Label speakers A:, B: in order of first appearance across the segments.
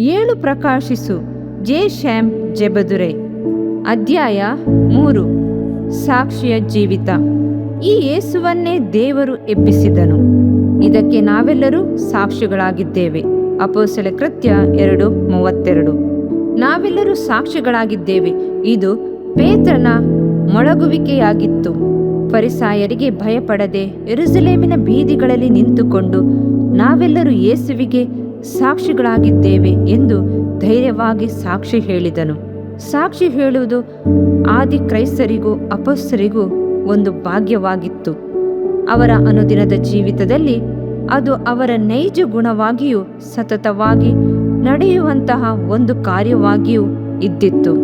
A: ಏಳು ಪ್ರಕಾಶಿಸು. ಜೆ ಶ್ಯಾಮ್ ಜೆಬದುರೆ ಅಧ್ಯಾಯ ಮೂರು. ಸಾಕ್ಷಿಯ ಜೀವಿತ. ಈ ಯೇಸುವನ್ನೇ ದೇವರು ಎಬ್ಬಿಸಿದನು. ಇದಕ್ಕೆ ನಾವೆಲ್ಲರೂ ಸಾಕ್ಷಿಗಳಾಗಿದ್ದೇವೆ. ಅಪೋಸಲ ಕೃತ್ಯ ಎರಡು, ಮೂವತ್ತೆರಡು. ನಾವೆಲ್ಲರೂ ಸಾಕ್ಷಿಗಳಾಗಿದ್ದೇವೆ. ಇದು ಪೇತ್ರನ ಮೊಳಗುವಿಕೆಯಾಗಿತ್ತು. ಪರಿಸಾಯರಿಗೆ ಭಯಪಡದೆ ಎರುಸಲೇಮಿನ ಬೀದಿಗಳಲ್ಲಿ ನಿಂತುಕೊಂಡು ನಾವೆಲ್ಲರೂ ಯೇಸುವಿಗೆ ಸಾಕ್ಷಿಗಳಾಗಿದ್ದೇವೆ ಎಂದು ಧೈರ್ಯವಾಗಿ ಸಾಕ್ಷಿ ಹೇಳಿದನು. ಸಾಕ್ಷಿ ಹೇಳುವುದು ಆದಿ ಕ್ರೈಸ್ತರಿಗೂ ಅಪಸ್ಥರಿಗೂ ಒಂದು ಭಾಗ್ಯವಾಗಿತ್ತು. ಅವರ ಅನುದಿನದ ಜೀವಿತದಲ್ಲಿ ಅದು ಅವರ ನೈಜ ಗುಣವಾಗಿಯೂ ಸತತವಾಗಿ ನಡೆಯುವಂತಹ ಒಂದು ಕಾರ್ಯವಾಗಿಯೂ ಇದ್ದಿತ್ತು.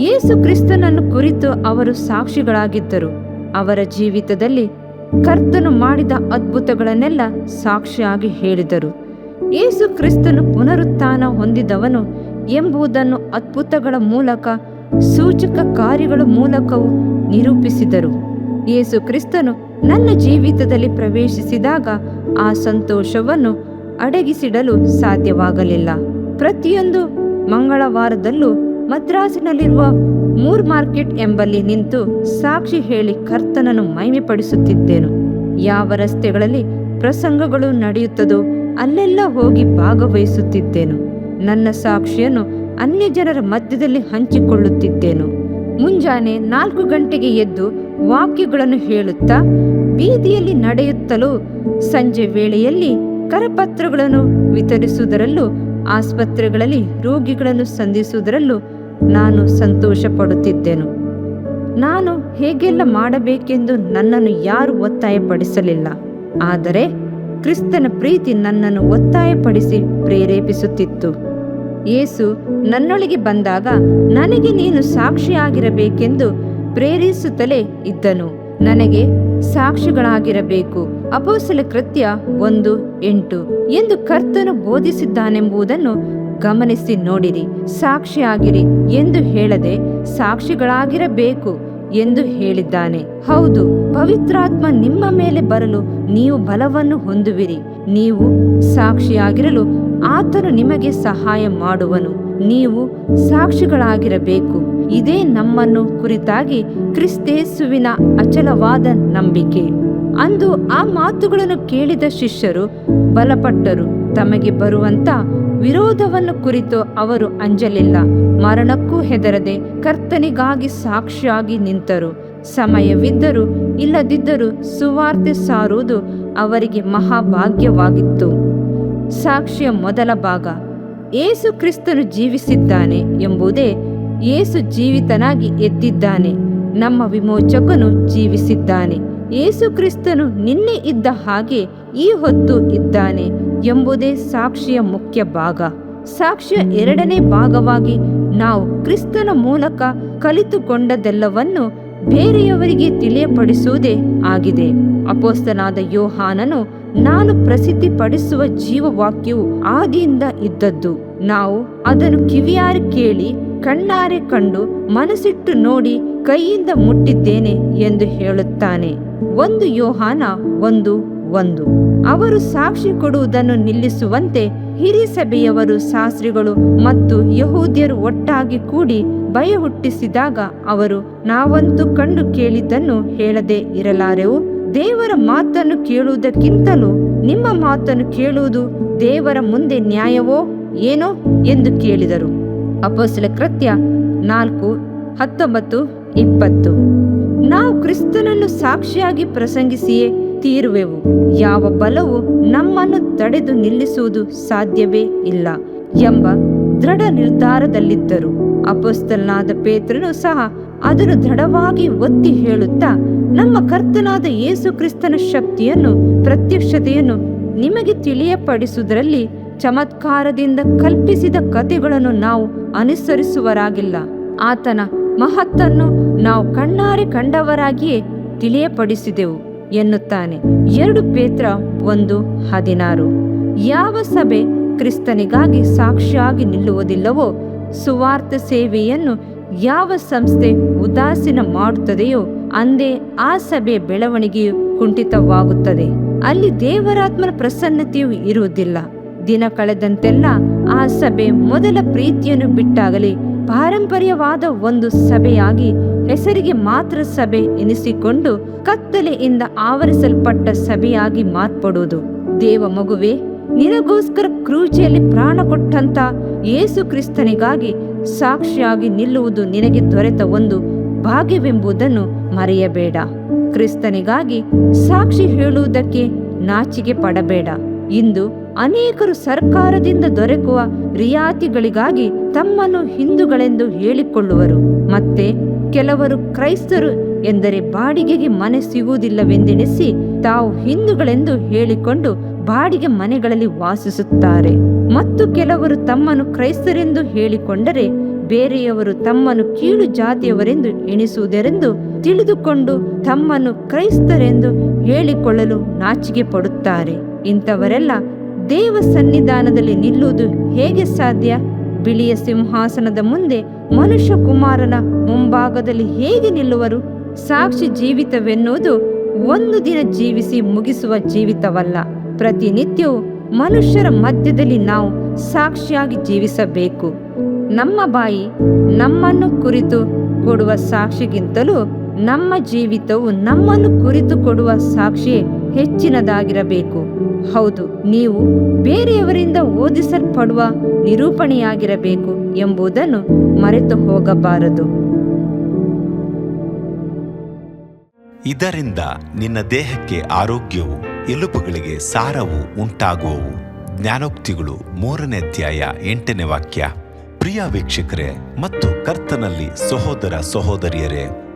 A: ಯೇಸು ಕ್ರಿಸ್ತನನ್ನು ಕುರಿತು ಅವರು ಸಾಕ್ಷಿಗಳಾಗಿದ್ದರು. ಅವರ ಜೀವಿತದಲ್ಲಿ ಕರ್ತನು ಮಾಡಿದ ಅದ್ಭುತಗಳನ್ನೆಲ್ಲ ಸಾಕ್ಷಿಯಾಗಿ ಹೇಳಿದರು. ಯೇಸು ಕ್ರಿಸ್ತನು ಪುನರುತ್ಥಾನ ಹೊಂದಿದವನು ಎಂಬುದನ್ನು ಅದ್ಭುತಗಳ ಮೂಲಕ, ಸೂಚಕ ಕಾರ್ಯಗಳ ಮೂಲಕವೂ ನಿರೂಪಿಸಿದರು. ಯೇಸು ಕ್ರಿಸ್ತನು ನನ್ನ ಜೀವಿತದಲ್ಲಿ ಪ್ರವೇಶಿಸಿದಾಗ ಆ ಸಂತೋಷವನ್ನು ಅಡಗಿಸಿಡಲು ಸಾಧ್ಯವಾಗಲಿಲ್ಲ. ಪ್ರತಿಯೊಂದು ಮಂಗಳವಾರದಲ್ಲೂ ಮದ್ರಾಸಿನಲ್ಲಿರುವ ಮೂರ್ ಮಾರ್ಕೆಟ್ ಎಂಬಲ್ಲಿ ನಿಂತು ಸಾಕ್ಷಿ ಹೇಳಿ ಕರ್ತನನ್ನು ಮಹಿಮೆಪಡಿಸುತ್ತಿದ್ದೇನು. ಯಾವ ರಸ್ತೆಗಳಲ್ಲಿ ಪ್ರಸಂಗಗಳು ನಡೆಯುತ್ತದೋ ಅಲ್ಲೆಲ್ಲ ಹೋಗಿ ಭಾಗವಹಿಸುತ್ತಿದ್ದೇನು. ನನ್ನ ಸಾಕ್ಷಿಯನ್ನು ಅನ್ಯ ಜನರ ಮಧ್ಯದಲ್ಲಿ ಹಂಚಿಕೊಳ್ಳುತ್ತಿದ್ದೇನು. ಮುಂಜಾನೆ ನಾಲ್ಕು ಗಂಟೆಗೆ ಎದ್ದು ವಾಕ್ಯಗಳನ್ನು ಹೇಳುತ್ತಾ ಬೀದಿಯಲ್ಲಿ ನಡೆಯುತ್ತಲೂ ಸಂಜೆ ವೇಳೆಯಲ್ಲಿ ಕರಪತ್ರಗಳನ್ನು ವಿತರಿಸುವುದರಲ್ಲೂ, ಆಸ್ಪತ್ರೆಗಳಲ್ಲಿ ರೋಗಿಗಳನ್ನು ಸಂಧಿಸುವುದರಲ್ಲೂ ನಾನು ಸಂತೋಷ ಪಡುತ್ತಿದ್ದೆನು ನಾನು ಹೇಗೆಲ್ಲ ಮಾಡಬೇಕೆಂದು ನನ್ನನ್ನು ಯಾರು ಒತ್ತಾಯಪಡಿಸಲಿಲ್ಲ. ಆದರೆ ಕ್ರಿಸ್ತನ ಪ್ರೀತಿ ನನ್ನನ್ನು ಒತ್ತಾಯಪಡಿಸಿ ಪ್ರೇರೇಪಿಸುತ್ತಿತ್ತು. ಯೇಸು ನನ್ನೊಳಗೆ ಬಂದಾಗ ನನಗೆ ನೀನು ಸಾಕ್ಷಿಯಾಗಿರಬೇಕೆಂದು ಪ್ರೇರಿಸುತ್ತಲೇ ಇದ್ದನು. ನನಗೆ ಸಾಕ್ಷಿಗಳಾಗಿರಬೇಕು. ಅಪೋಸಲ ಕೃತ್ಯ ಒಂದು ಎಂಟು. ಎಂದು ಕರ್ತನು ಬೋಧಿಸಿದ್ದಾನೆಂಬುದನ್ನು ಗಮನಿಸಿ ನೋಡಿರಿ, ಸಾಕ್ಷಿಯಾಗಿರಿ ಎಂದು ಹೇಳದೆ ಸಾಕ್ಷಿಗಳಾಗಿರಬೇಕು ಎಂದು ಹೇಳಿದ್ದಾನೆ. ಹೌದು, ಪವಿತ್ರಾತ್ಮ ನಿಮ್ಮ ಮೇಲೆ ಬರಲು ನೀವು ಬಲವನ್ನು ಹೊಂದುವಿರಿ. ನೀವು ಸಾಕ್ಷಿಯಾಗಿರಲು ಆತನು ನಿಮಗೆ ಸಹಾಯ ಮಾಡುವನು. ನೀವು ಸಾಕ್ಷಿಗಳಾಗಿರಬೇಕು. ಇದೇ ನಮ್ಮನ್ನು ಕುರಿತಾಗಿ ಕ್ರಿಸ್ತೇಸುವಿನ ಅಚಲವಾದ ನಂಬಿಕೆ. ಅಂದು ಆ ಮಾತುಗಳನ್ನು ಕೇಳಿದ ಶಿಷ್ಯರು ಬಲಪಟ್ಟರು. ತಮಗೆ ಬರುವಂತ ವಿರೋಧವನ್ನು ಕುರಿತು ಅವರು ಅಂಜಲಿಲ್ಲ. ಮರಣಕ್ಕೂ ಹೆದರದೆ ಕರ್ತನಿಗಾಗಿ ಸಾಕ್ಷಿಯಾಗಿ ನಿಂತರು. ಸಮಯವಿದ್ದರೂ ಇಲ್ಲದಿದ್ದರೂ ಸುವಾರ್ತೆ ಸಾರುವುದು ಅವರಿಗೆ ಮಹಾಭಾಗ್ಯವಾಗಿತ್ತು. ಸಾಕ್ಷಿಯ ಮೊದಲ ಭಾಗ. ಏಸು ಕ್ರಿಸ್ತನು ಜೀವಿಸಿದ್ದಾನೆ ಎಂಬುದೇ ಏಸು ಜೀವಿತನಾಗಿ ಎದ್ದಿದ್ದಾನೆ. ನಮ್ಮ ವಿಮೋಚಕನು ಜೀವಿಸಿದ್ದಾನೆ. ಏಸು ಕ್ರಿಸ್ತನು ನಿನ್ನೆ ಇದ್ದ ಹಾಗೆ ಈ ಹೊತ್ತು ಇದ್ದಾನೆ. ಎಂಬುದೇ ಸಾಕ್ಷಿಯ ಮುಖ್ಯ ಭಾಗ. ಸಾಕ್ಷಿಯ ಎರಡನೇ ಭಾಗವಾಗಿ ನಾವು ಕ್ರಿಸ್ತನ ಮೂಲಕ ಕಲಿತುಕೊಂಡದೆಲ್ಲವನ್ನು ಬೇರೆಯವರಿಗೆ ತಿಳಿಯಪಡಿಸುವುದೇ ಆಗಿದೆ. ಅಪೋಸ್ತನಾದ ಯೋಹಾನನು ನಾನು ಪ್ರಸಿದ್ಧಿಪಡಿಸುವ ಜೀವವಾಕ್ಯವು ಆದಿಯಿಂದ ಇದ್ದದ್ದು. ನಾವು ಅದನ್ನು ಕಿವಿಯಾರೆ ಕೇಳಿ, ಕಣ್ಣಾರೆ ಕಂಡು, ಮನಸ್ಸಿಟ್ಟು ನೋಡಿ, ಕೈಯಿಂದ ಮುಟ್ಟಿದ್ದೇನೆ ಎಂದು ಹೇಳುತ್ತಾನೆ. ಒಂದು ಯೋಹಾನ ಒಂದು ಒಂದು. ಅವರು ಸಾಕ್ಷಿ ಕೊಡುವುದನ್ನು ನಿಲ್ಲಿಸುವಂತೆ ಹಿರಿಯ ಸಭೆಯವರು, ಶಾಸ್ತ್ರಿಗಳು ಮತ್ತು ಯಹೂದ್ಯರು ಒಟ್ಟಾಗಿ ಕೂಡಿ ಭಯ ಹುಟ್ಟಿಸಿದಾಗ ಅವರು, ನಾವಂತೂ ಕಂಡು ಕೇಳಿದ್ದನ್ನು ಹೇಳದೆ ಇರಲಾರೆವು? ದೇವರ ಮಾತನ್ನು ಕೇಳುವುದಕ್ಕಿಂತಲೂ ನಿಮ್ಮ ಮಾತನ್ನು ಕೇಳುವುದು ದೇವರ ಮುಂದೆ ನ್ಯಾಯವೋ ಏನೋ? ಎಂದು ಕೇಳಿದರು. ಅಪೋಸಲ ಕೃತ್ಯ ನಾಲ್ಕು, ಹತ್ತೊಂಬತ್ತು, ಇಪ್ಪತ್ತು. ನಾವು ಕ್ರಿಸ್ತನನ್ನು ಸಾಕ್ಷಿಯಾಗಿ ಪ್ರಸಂಗಿಸಿಯೇ ತೀರುವೆವು. ಯಾವ ಬಲವು ನಮ್ಮನ್ನು ತಡೆದು ನಿಲ್ಲಿಸುವುದು ಸಾಧ್ಯವೇ ಇಲ್ಲ ಎಂಬ ದೃಢ ನಿರ್ಧಾರದಲ್ಲಿದ್ದರು ಅಪಸ್ತಲನಾದ ಪೇತ್ರನು ಸಹ ಅದನ್ನು ದೃಢವಾಗಿ ಒತ್ತಿ ಹೇಳುತ್ತಾ, ನಮ್ಮ ಕರ್ತನಾದ ಯೇಸು ಕ್ರಿಸ್ತನ ಶಕ್ತಿಯನ್ನು, ಪ್ರತ್ಯಕ್ಷತೆಯನ್ನು ನಿಮಗೆ ತಿಳಿಯಪಡಿಸುವುದರಲ್ಲಿ ಚಮತ್ಕಾರದಿಂದ ಕಲ್ಪಿಸಿದ ಕಥೆಗಳನ್ನು ನಾವು ಅನುಸರಿಸುವರಾಗಿಲ್ಲ. ಆತನ ಮಹತ್ತನ್ನು ನಾವು ಕಣ್ಣಾರೆ ಕಂಡವರಾಗಿಯೇ ತಿಳಿಯಪಡಿಸಿದೆವು. ಎನ್ನುತ್ತಾನೆ. ಎರಡು ಪೇತ್ರ, ಒಂದು ಹದಿನಾರು. ಯಾವ ಸಭೆ ಕ್ರಿಸ್ತನಿಗಾಗಿ ಸಾಕ್ಷಿಯಾಗಿ ನಿಲ್ಲುವುದಿಲ್ಲವೋ, ಸುವಾರ್ಥ ಸೇವೆಯನ್ನು ಯಾವ ಸಂಸ್ಥೆ ಉದಾಸೀನ ಮಾಡುತ್ತದೆಯೋ, ಅಂದೇ ಆ ಸಭೆ ಬೆಳವಣಿಗೆಯು ಕುಂಠಿತವಾಗುತ್ತದೆ. ಅಲ್ಲಿ ದೇವರಾತ್ಮನ ಪ್ರಸನ್ನತೆಯು ಇರುವುದಿಲ್ಲ. ದಿನ ಕಳೆದಂತೆಲ್ಲ ಆ ಸಭೆ ಮೊದಲ ಪ್ರೀತಿಯನ್ನು ಬಿಟ್ಟಾಗಲಿ ಪಾರಂಪರ್ಯವಾದ ಒಂದು ಸಭೆಯಾಗಿ ಹೆಸರಿಗೆ ಮಾತ್ರ ಸಭೆ ಎನಿಸಿಕೊಂಡು ಕತ್ತಲೆಯಿಂದ ಆವರಿಸಲ್ಪಟ್ಟ ಸಭೆಯಾಗಿ ಮಾರ್ಪಡುವುದು. ದೇವ ಮಗುವೆ, ನಿನಗೋಸ್ಕರ ಕ್ರೂಜೆಯಲ್ಲಿ ಪ್ರಾಣ ಕೊಟ್ಟಂತ ಯೇಸು ಕ್ರಿಸ್ತನಿಗಾಗಿ ಸಾಕ್ಷಿಯಾಗಿ ನಿಲ್ಲುವುದು ನಿನಗೆ ದೊರೆತ ಒಂದು ಭಾಗ್ಯವೆಂಬುದನ್ನು ಮರೆಯಬೇಡ. ಕ್ರಿಸ್ತನಿಗಾಗಿ ಸಾಕ್ಷಿ ಹೇಳುವುದಕ್ಕೆ ನಾಚಿಕೆ ಪಡಬೇಡ. ಇಂದು ಅನೇಕರು ಸರ್ಕಾರದಿಂದ ದೊರಕುವ ರಿಯಾತಿಗಳಿಗಾಗಿ ತಮ್ಮನ್ನು ಹಿಂದೂಗಳೆಂದು ಹೇಳಿಕೊಳ್ಳುವರು. ಮತ್ತೆ ಕೆಲವರು ಕ್ರೈಸ್ತರು ಎಂದರೆ ಬಾಡಿಗೆಗೆ ಮನೆ ಸಿಗುವುದಿಲ್ಲವೆಂದೆಣಿಸಿ ತಾವು ಹಿಂದೂಗಳೆಂದು ಹೇಳಿಕೊಂಡು ಬಾಡಿಗೆ ಮನೆಗಳಲ್ಲಿ ವಾಸಿಸುತ್ತಾರೆ. ಮತ್ತು ಕೆಲವರು ತಮ್ಮನ್ನು ಕ್ರೈಸ್ತರೆಂದು ಹೇಳಿಕೊಂಡರೆ ಬೇರೆಯವರು ತಮ್ಮನ್ನು ಕೀಳು ಜಾತಿಯವರೆಂದು ಎಣಿಸುವುದರೆಂದು ತಿಳಿದುಕೊಂಡು ತಮ್ಮನ್ನು ಕ್ರೈಸ್ತರೆಂದು ಹೇಳಿಕೊಳ್ಳಲು ನಾಚಿಕೆ ಪಡುತ್ತಾರೆ. ಇಂಥವರೆಲ್ಲ ದೇವ ಸನ್ನಿಧಾನದಲ್ಲಿ ನಿಲ್ಲುವುದು ಹೇಗೆ ಸಾಧ್ಯ? ಬಿಳಿಯ ಸಿಂಹಾಸನದ ಮುಂದೆ ಮನುಷ್ಯ ಕುಮಾರನ ಮುಂಭಾಗದಲ್ಲಿ ಹೇಗೆ ನಿಲ್ಲುವರು? ಸಾಕ್ಷಿ ಜೀವಿತವೆನ್ನುವುದು ಒಂದು ದಿನ ಜೀವಿಸಿ ಮುಗಿಸುವ ಜೀವಿತವಲ್ಲ. ಪ್ರತಿನಿತ್ಯವೂ ಮನುಷ್ಯರ ಮಧ್ಯದಲ್ಲಿ ನಾವು ಸಾಕ್ಷಿಯಾಗಿ ಜೀವಿಸಬೇಕು. ನಮ್ಮ ಬಾಯಿ ನಮ್ಮನ್ನು ಕುರಿತು ಕೊಡುವ ಸಾಕ್ಷಿಗಿಂತಲೂ ನಮ್ಮ ಜೀವಿತವು ನಮ್ಮನ್ನು ಕುರಿತು ಕೊಡುವ ಸಾಕ್ಷಿಯೇ ಹೆಚ್ಚಿನದಾಗಿರಬೇಕು. ಹೌದು, ನೀವು ಬೇರೆಯವರಿಂದ ಓದಿಸಲ್ಪಡುವ ನಿರೂಪಣೆಯಾಗಿರಬೇಕು ಎಂಬುದನ್ನು ಮರೆತು ಹೋಗಬಾರದು
B: ಇದರಿಂದ ನಿನ್ನ ದೇಹಕ್ಕೆ ಆರೋಗ್ಯವು ಎಲುಪುಗಳಿಗೆ ಸಾರವು ಉಂಟಾಗುವವು. ಜ್ಞಾನೋಕ್ತಿಗಳು ಮೂರನೇ ಅಧ್ಯಾಯ ಎಂಟನೇ ವಾಕ್ಯ. ಪ್ರಿಯ ವೀಕ್ಷಕರೇ ಮತ್ತು ಕರ್ತನಲ್ಲಿ ಸಹೋದರ ಸಹೋದರಿಯರೇ